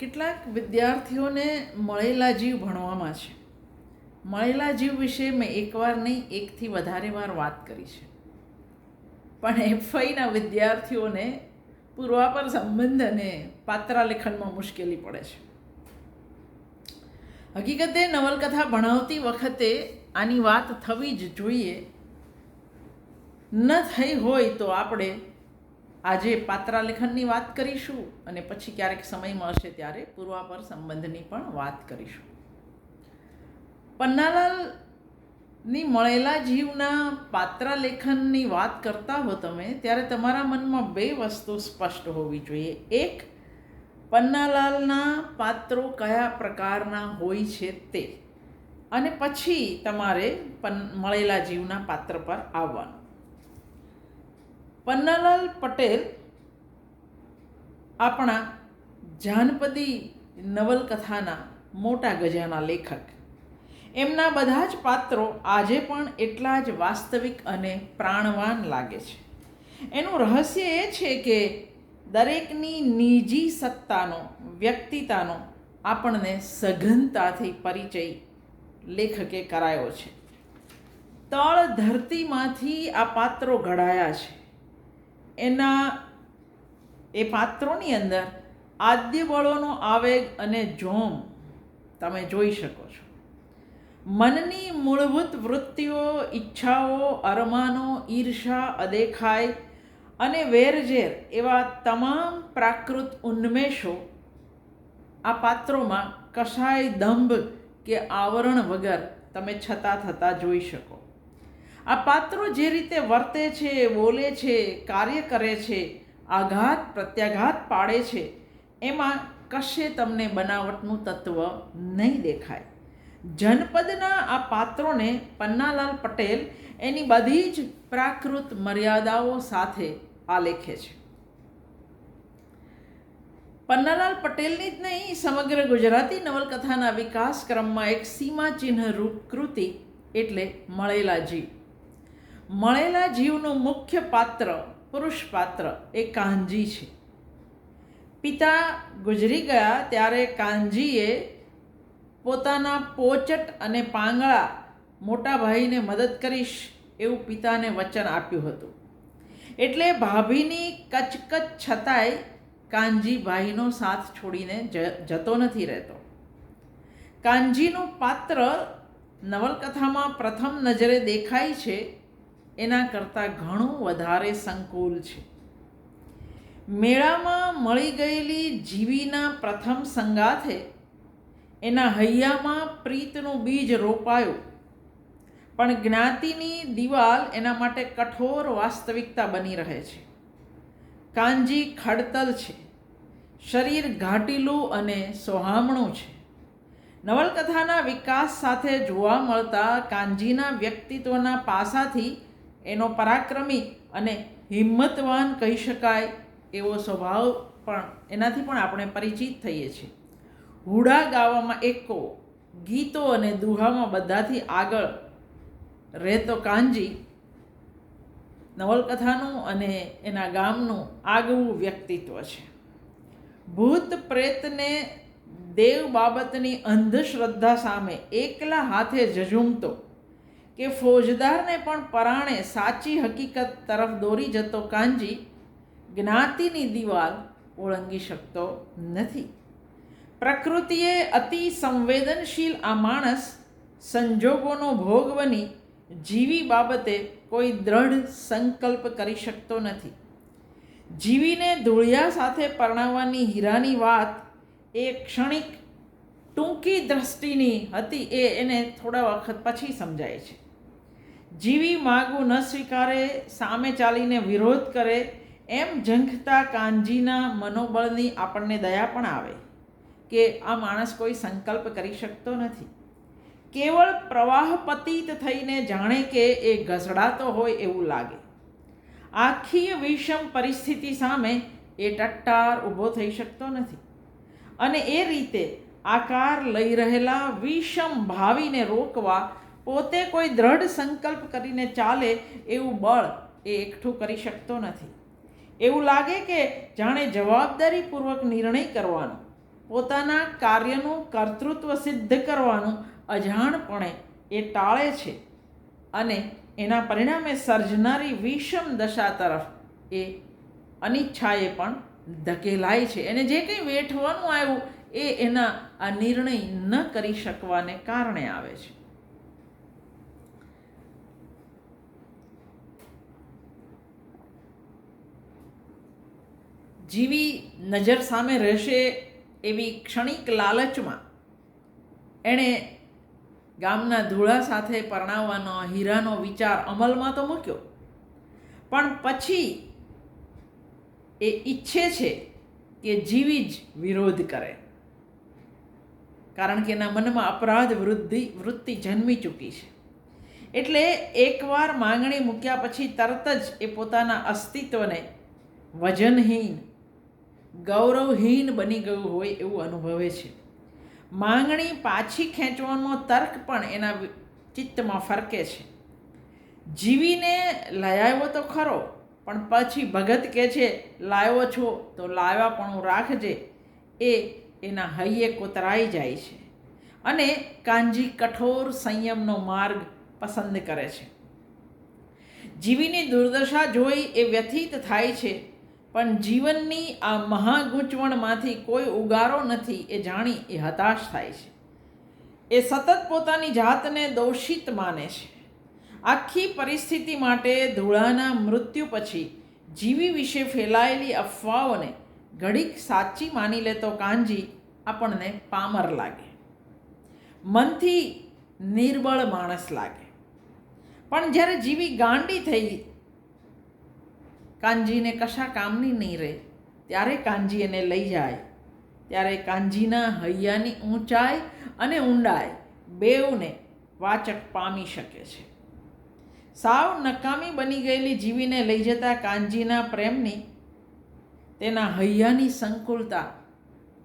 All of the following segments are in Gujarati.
કેટલાક વિદ્યાર્થીઓને મળેલા જીવ ભણવામાં છે. મળેલા જીવ વિશે મેં એકવાર નહીં, એકથી વધારે વાર વાત કરી છે. પણ એફઆઈના વિદ્યાર્થીઓને પૂર્વાપર સંબંધ અને પાત્રાલેખનમાં મુશ્કેલી પડે છે. હકીકતે નવલકથા ભણાવતી વખતે આની વાત થવી જ જોઈએ. ન થઈ હોય તો આપણે આજે પાત્રાલેખનની વાત કરીશું અને પછી ક્યારેક સમય મળશે ત્યારે પૂર્વાપર સંબંધની પણ વાત કરીશું. પન્નાલાલની મળેલા જીવના પાત્રાલેખનની વાત કરતા હો તમે, ત્યારે તમારા મનમાં બે વસ્તુ સ્પષ્ટ હોવી જોઈએ. એક, પન્નાલાલના પાત્રો કયા પ્રકારના હોય છે તે. અને પછી તમારે પન, મળેલા જીવના પાત્ર પર આવવાનું. પન્નાલાલ પટેલ આપણા જાનપદી નવલકથાના મોટા ગજાના લેખક. એમના બધા જ પાત્રો આજે પણ એટલા જ વાસ્તવિક અને પ્રાણવાન લાગે છે. એનું રહસ્ય એ છે કે દરેકની નિજી સત્તાનો, વ્યક્તિતાનો આપણને સઘનતાથી પરિચય લેખકે કરાયો છે. તળ ધરતીમાંથી આ પાત્રો ઘડાયા છે. એના, એ પાત્રોની અંદર આદ્ય બળોનો આવેગ અને જોમ તમે જોઈ શકો છો. મનની મૂળભૂત વૃત્તિઓ, ઈચ્છાઓ, અરમાનો, ઈર્ષા, અદેખાય અને વેરઝેર એવા તમામ પ્રાકૃત ઉન્મેષો આ પાત્રોમાં કશાય દંભ કે આવરણ વગર તમે છતાં થતાં જોઈ શકો. આ પાત્રો જે રીતે વર્તે છે, બોલે છે, કાર્ય કરે છે, આઘાત, પ્રત્યાઘાત પાડે છે, એમાં કશે તમને બનાવટનું તત્વ નહીં દેખાય. જનપદના આ પાત્રોને પન્નાલાલ પટેલ એની બધી જ પ્રાકૃત મર્યાદાઓ સાથે આલેખે છે. પન્નાલાલ પટેલની જ નહીં, સમગ્ર ગુજરાતી નવલકથાના વિકાસ ક્રમમાં એક સીમાચિહ્ન રૂપ કૃતિ એટલે મળેલા જીવ મળેલા જીવનું મુખ્ય પાત્ર, પુરુષ પાત્ર એ કાનજી છે. પિતા ગુજરી ગયા ત્યારે કાનજીએ પોતાના પોચટ અને પાંગળા મોટા ભાઈને મદદ કરીશ એવું પિતાને વચન આપ્યું હતું. એટલે ભાભીની કચકચ છતાંય કાનજી ભાઈનો સાથ છોડીને જતો નથી રહેતો. કાનજીનું પાત્ર નવલકથામાં પ્રથમ નજરે દેખાય છે એના કરતાં ઘણું વધારે સંકુલ છે. મેળામાં મળી ગયેલી જીવીના પ્રથમ સંગાથે એના હૈયામાં પ્રીતનું બીજ રોપાયું. પણ જ્ઞાતિની દિવાલ એના માટે કઠોર વાસ્તવિકતા બની રહે છે. કાંજી ખડતલ છે. શરીર ઘાટીલું અને સોહામણું છે. નવલકથાના વિકાસ સાથે જોવા મળતા કાંજીના વ્યક્તિત્વના પાસાથી એનો પરાક્રમી અને હિંમતવાન કહી શકાય એવો સ્વભાવ પણ એનાથી પણ આપણે પરિચિત થઈએ છીએ. હુડા ગાવામાં એકો, ગીતો અને દુહામાં બધાથી આગળ રહેતો કાંજી નવલકથાનું અને એના ગામનું આગવું વ્યક્તિત્વ છે. ભૂત પ્રેતને દેવ બાબતની અંધશ્રદ્ધા સામે એકલા હાથે ઝઝૂમતો કે ફોજદારને પણ પરાણે સાચી હકીકત તરફ દોરી જતો કાંજી જ્ઞાતિની દિવાલ ઓળંગી શકતો નથી. પ્રકૃતિએ અતિ સંવેદનશીલ આ માણસ સંજોગોનો ભોગ બની જીવી બાબતે કોઈ દ્રઢ સંકલ્પ કરી શકતો નથી. જીવીને ધૂળિયા સાથે પરણાવવાની હીરાની વાત એ ક્ષણિક ટૂંકી દ્રષ્ટિની હતી એ એને થોડા વખત પછી સમજાય છે. જીવી માગવું ન સ્વીકારે, સામે ચાલીને વિરોધ કરે, એમ ઝંખતા કાનજીના મનોબળની આપણને દયા પણ આવે કે આ માણસ કોઈ સંકલ્પ કરી શકતો નથી. કેવળ પ્રવાહ પતિત થઈને જાણે કે એ ઘસડાતો હોય એવું લાગે. આખી વિષમ પરિસ્થિતિ સામે એ ટટ્ટાર ઊભો થઈ શકતો નથી. અને એ રીતે આકાર લઈ રહેલા વિષમ ભાવીને રોકવા પોતે કોઈ દ્રઢ સંકલ્પ કરીને ચાલે એવું બળ એ એકઠું કરી શકતો નથી. એવું લાગે કે જાણે જવાબદારીપૂર્વક નિર્ણય કરવાનો, પોતાના કાર્યનું કર્તૃત્વ સિદ્ધ કરવાનું અજાણપણે એ ટાળે છે અને એના પરિણામે સર્જનારી વિષમ દશા તરફ એ અનિચ્છાએ પણ ધકેલાય છે. એને જે કંઈ વેઠવાનું આવ્યું એ એના આ નિર્ણય ન કરી શકવાને કારણે આવે છે. જીવી નજર સામે રહેશે એવી ક્ષણિક લાલચમાં. એણે ગામના ધૂળા સાથે પરણાવવાનો હીરાનો વિચાર અમલમાં તો મૂક્યો. પણ પછી એ ઈચ્છે છે કે જીવી જ વિરોધ કરે. કારણ કે એના મનમાં અપરાધ વૃદ્ધિ, વૃત્તિ જન્મી ચૂકી છે. એટલે એકવાર માંગણી મૂક્યા પછી તરત જ એ પોતાના અસ્તિત્વને વજનહીન ગૌરવહીન બની ગયું હોય એવું અનુભવે છે. માંગણી પાછી ખેંચવાનો તર્ક પણ એના ચિત્તમાં ફરકે છે. જીવીને લયાવ્યો તો ખરો, પણ પછી ભગત કહે છે, લાવ્યો છો તો લાવ્યા પણ રાખજે. એ એના હૈયે કોતરાઈ જાય છે અને કાંજી કઠોર સંયમનો માર્ગ પસંદ કરે છે. જીવીની દુર્દશા જોઈ એ વ્યથિત થાય છે પણ જીવનની આ મહાગૂંચવણમાંથી કોઈ ઉગારો નથી એ જાણી એ હતાશ થાય છે. એ સતત પોતાની જાતને દોષિત માને છે. આખી પરિસ્થિતિ માટે ધૂળાના મૃત્યુ પછી જીવી વિશે ફેલાયેલી અફવાઓને ઘડીક સાચી માની લેતો કાંજી આપણને પામર લાગે. મનથી નિર્બળ માણસ લાગે. પણ જ્યારે જીવી ગાંડી થઈ કાનજીને કશા કામની નહીં રહે. ત્યારે કાનજી એને લઈ જાય. ત્યારે કાનજીના હૈયાની ઊંચાઈ અને ઊંડાઈ બેઉને વાચક પામી શકે છે. સાવ નકામી બની ગયેલી જીવીને લઈ જતા કાનજીના પ્રેમની તેના હૈયાની સંકુલતા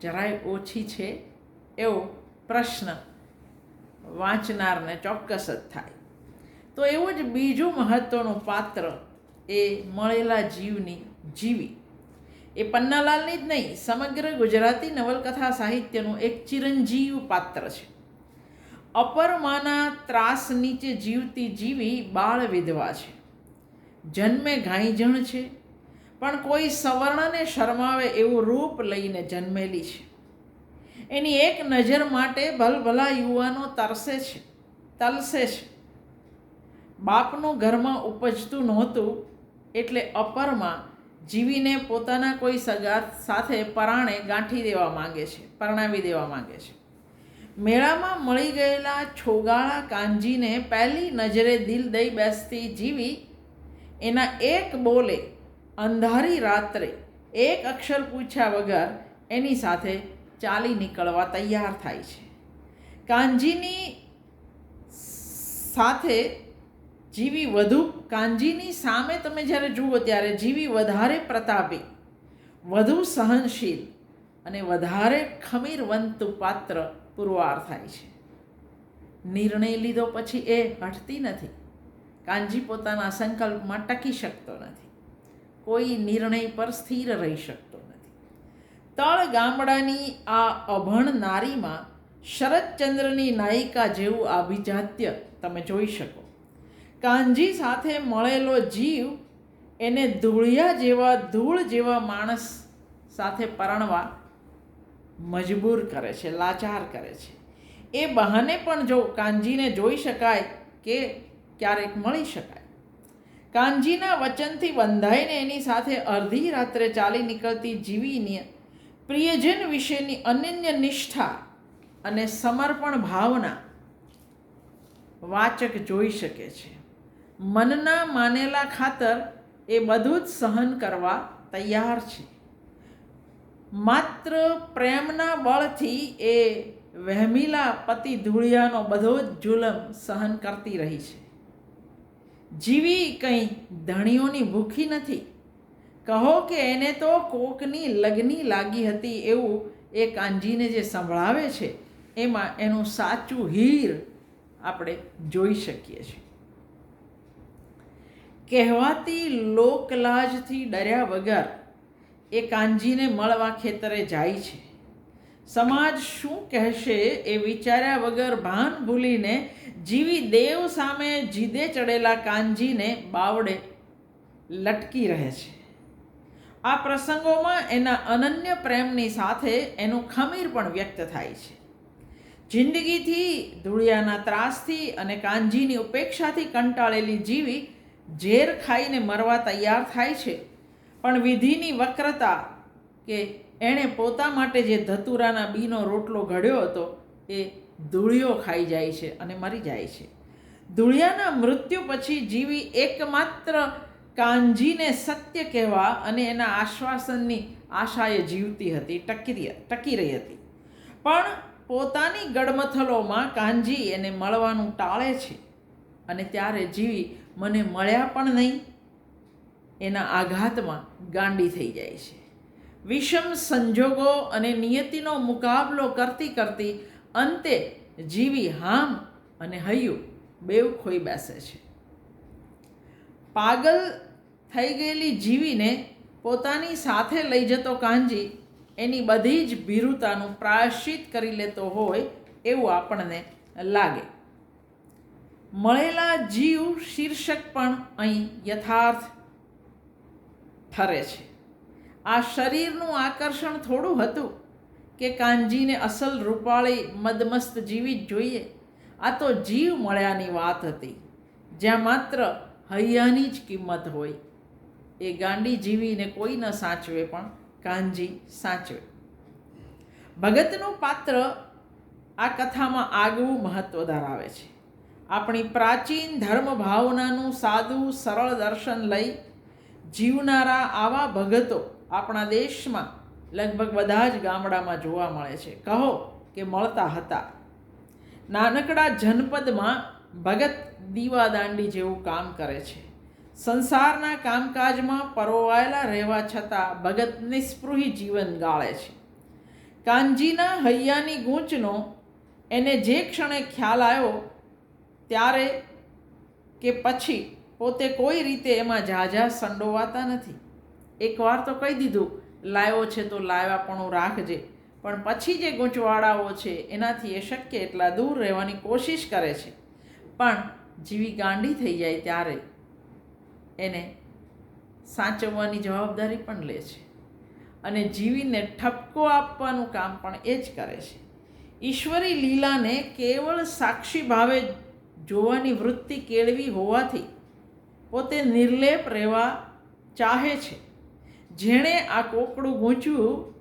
જરાય ઓછી છે એવો પ્રશ્ન વાંચનારને ચોક્કસ જ થાય. તો એવું જ બીજું મહત્ત્વનું પાત્ર એ મળેલા જીવની જીવી. એ પન્નાલાલની જ નહીં, સમગ્ર ગુજરાતી નવલકથા સાહિત્યનું એક ચિરંજીવ પાત્ર છે. અપરમાના ત્રાસ નીચે જીવતી જીવી બાળ વિધવા છે. જન્મે ઘાઈજણ છે, પણ કોઈ સવર્ણને શરમાવે એવું રૂપ લઈને જન્મેલી છે. એની એક નજર માટે ભલભલા યુવાનો તરસે છે, તલસે છે. બાપનું ઘરમાં ઉપજતું નહોતું એટલે અપરમાં જીવીને પોતાના કોઈ સગા સાથે પરાણે ગાંઠી દેવા માંગે છે, પરણાવી દેવા માંગે છે. મેળામાં મળી ગયેલા છોગાળા કાંજીને પહેલી નજરે દિલ દઈ બેસતી જીવી એના એક બોલે, અંધારી રાત્રે. એક અક્ષર પૂછ્યા વગર એની સાથે ચાલી નીકળવા તૈયાર થાય છે. કાંજીની સાથે જીવી વધુ કાંજીની સામે તમે જ્યારે જુઓ ત્યારે જીવી વધારે પ્રતાપી, વધુ સહનશીલ અને વધારે ખમીરવંતુ પાત્ર પુરવાર થાય છે. નિર્ણય લીધો પછી એ હટતી નથી. કાંજી પોતાના સંકલ્પમાં ટકી શકતો નથી. કોઈ નિર્ણય પર સ્થિર રહી શકતો નથી. તળ ગામડાની આ અભણ નારીમાં શરદચંદ્રની નાયિકા જેવું આભિજાત્ય તમે જોઈ શકો. કાંજી સાથે મળેલો જીવ એને ધૂળિયા જેવા ધૂળ જેવા માણસ સાથે પરણવા મજબૂર કરે છે, લાચાર કરે છે. એ બહાને પણ જો કાનજીને જોઈ શકાય કે ક્યારેક મળી શકાય. કાનજીના વચનથી બંધાઈને એની સાથે અડધી રાત્રે ચાલી નીકળતી જીવીની પ્રિયજન વિશેની અનન્ય નિષ્ઠા અને સમર્પણ ભાવના વાચક જોઈ શકે છે. મનના માનેલા ખાતર એ બધું જ સહન કરવા તૈયાર છે. માત્ર પ્રેમના બળથી એ વહેમીલા પતિ ધૂળિયાનો બધો જ જુલમ સહન કરતી રહી છે. જીવી કંઈ ધણીઓની ભૂખી નથી. કહો કે એને તો કોકની લગ્ની લાગી હતી એવું એ કાંજીને જે સંભળાવે છે, એમાં એનું સાચું હીર આપણે જોઈ શકીએ છીએ. કહેવાતી લોકલાજથી ડર્યા વગર એ કાંજીને મળવા ખેતરે જાય છે. સમાજ શું કહેશે એ વિચાર્યા વગર ભાન ભૂલીને જીવી દેવ સામે જીદે ચડેલા કાનજીને બાવડે લટકી રહે છે. આ પ્રસંગોમાં એના અનન્ય પ્રેમની સાથે એનું ખમીર પણ વ્યક્ત થાય છે. જિંદગીથી ધૂળિયાના ત્રાસથી અને કાનજીની ઉપેક્ષાથી કંટાળેલી જીવી ઝેર ખાઈને મરવા તૈયાર થાય છે. પણ વિધિની વક્રતા કે એણે પોતા માટે જે ધતુરાના બીનો રોટલો ઘડ્યો હતો, એ ધૂળિયો ખાઈ જાય છે અને મરી જાય છે. ધૂળિયાના મૃત્યુ પછી જીવી એકમાત્ર કાંજીને સત્ય કહેવા અને એના આશ્વાસનની આશાએ જીવતી હતી, ટકી ટકી રહી હતી. પણ પોતાની ગડમથલોમાં કાંજી એને મળવાનું ટાળે છે અને ત્યારે જીવી મને મળ્યા પણ નહીં. એના આઘાતમાં ગાંડી થઈ જાય છે. વિષમ સંજોગો અને નિયતિનો મુકાબલો કરતી કરતી અંતે જીવી હામ અને હૈયું બેવ ખોઈ બેસે છે. પાગલ થઈ ગયેલી જીવીને પોતાની સાથે લઈ જતો કાંજી એની બધી જ ભીરુતાનું પ્રાયશ્ચિત કરી લેતો હોય એવું આપણને લાગે. મળેલા જીવ શીર્ષક પણ અહીં યથાર્થ ઠરે છે. આ શરીરનું આકર્ષણ થોડું હતું કે કાનજીને અસલ રૂપાળી મદમસ્ત જીવી જ જોઈએ. આ તો જીવ મળ્યાની વાત હતી, જ્યાં માત્ર હૈયાની જ કિંમત હોય. એ ગાંડી જીવીને કોઈ ન સાચવે પણ કાનજી સાચવે. ભગતનું પાત્ર આ કથામાં આગવું મહત્ત્વ ધરાવે છે. આપણી પ્રાચીન ધર્મ ભાવનાનું સાદું, સરળ દર્શન લઈ જીવનારા આવા ભગતો આપણા દેશમાં લગભગ બધા જ ગામડામાં જોવા મળે છે. કહો કે મળતા હતા. નાનકડા જનપદમાં ભગત દીવાદાંડી જેવું કામ કરે છે. સંસારના કામકાજમાં પરોવાયેલા રહેવા છતાં ભગત નિસ્પૃહી જીવન ગાળે છે. કાનજીના હૈયાની ગૂંચનો એને જે ક્ષણે ખ્યાલ આવ્યો ત્યારે કે પછી પોતે કોઈ રીતે એમાં ઝાઝા સંડોવાતા નથી. એકવાર તો કહી દીધું લાવ્યો છે તો લાવ્યાપણું રાખજે. પણ પછી જે ગૂંચવાળાઓ છે, એનાથી એ શક્ય એટલા દૂર રહેવાની કોશિશ કરે છે. પણ જીવી ગાંડી થઈ જાય ત્યારે એને સાચવવાની જવાબદારી પણ લે છે અને જીવીને ઠપકો આપવાનું કામ પણ એ જ કરે છે. ઈશ્વરી લીલાને કેવળ સાક્ષી ભાવે જોવાની વૃત્તિ કેળવી હોવાથી પોતે નિર્લેપ રહેવા ચાહે છે. જેણે આ કોકડું ગૂંચ્યું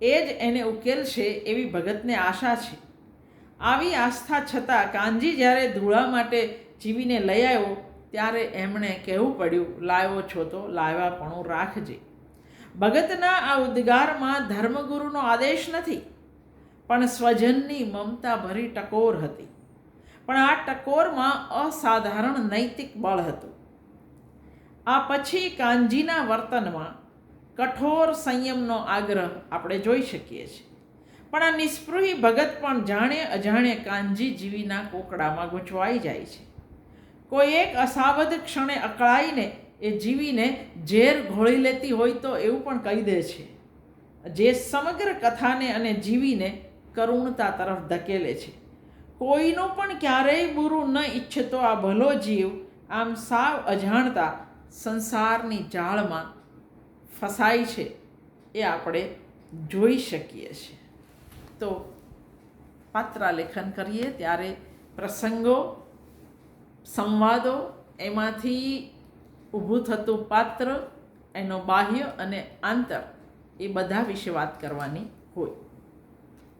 એ જ એને ઉકેલશે એવી ભગતને આશા છે. આવી આસ્થા છતાં કાનજી જ્યારે ધૂળા માટે જીવીને લઈ આવ્યો, ત્યારે એમણે કહેવું પડ્યું લાવ્યો છો તો લાવ્યાપણું રાખજે. ભગતના આ ઉદ્ગારમાં ધર્મગુરુનો આદેશ નથી, પણ સ્વજનની મમતા ભરી ટકોર હતી. પણ આ ટકોરમાં અસાધારણ નૈતિક બળ હતું. આ પછી કાનજીના વર્તનમાં કઠોર સંયમનો આગ્રહ આપણે જોઈ શકીએ છીએ. પણ આ નિસ્પૃહી ભગત પણ જાણે અજાણે કાનજી જીવીના કોકડામાં ગૂંચવાઈ જાય છે. કોઈ એક અસાવધ ક્ષણે અકળાઈને એ જીવીને ઝેર ઘોળી લેતી હોય તો એવું પણ કહી દે છે. જે સમગ્ર કથાને અને જીવીને કરુણતા તરફ ધકેલે છે. કોઈનું પણ ક્યારેય બુરું ન ઈચ્છતો આ ભલો જીવ આમ સાવ અજાણતા સંસારની જાળમાં ફસાય છે એ આપણે જોઈ શકીએ છીએ. તો પાત્રાલેખન કરીએ ત્યારે પ્રસંગો, સંવાદો, એમાંથી ઊભું થતું પાત્ર, એનો બાહ્ય અને આંતર એ બધા વિશે વાત કરવાની હોય.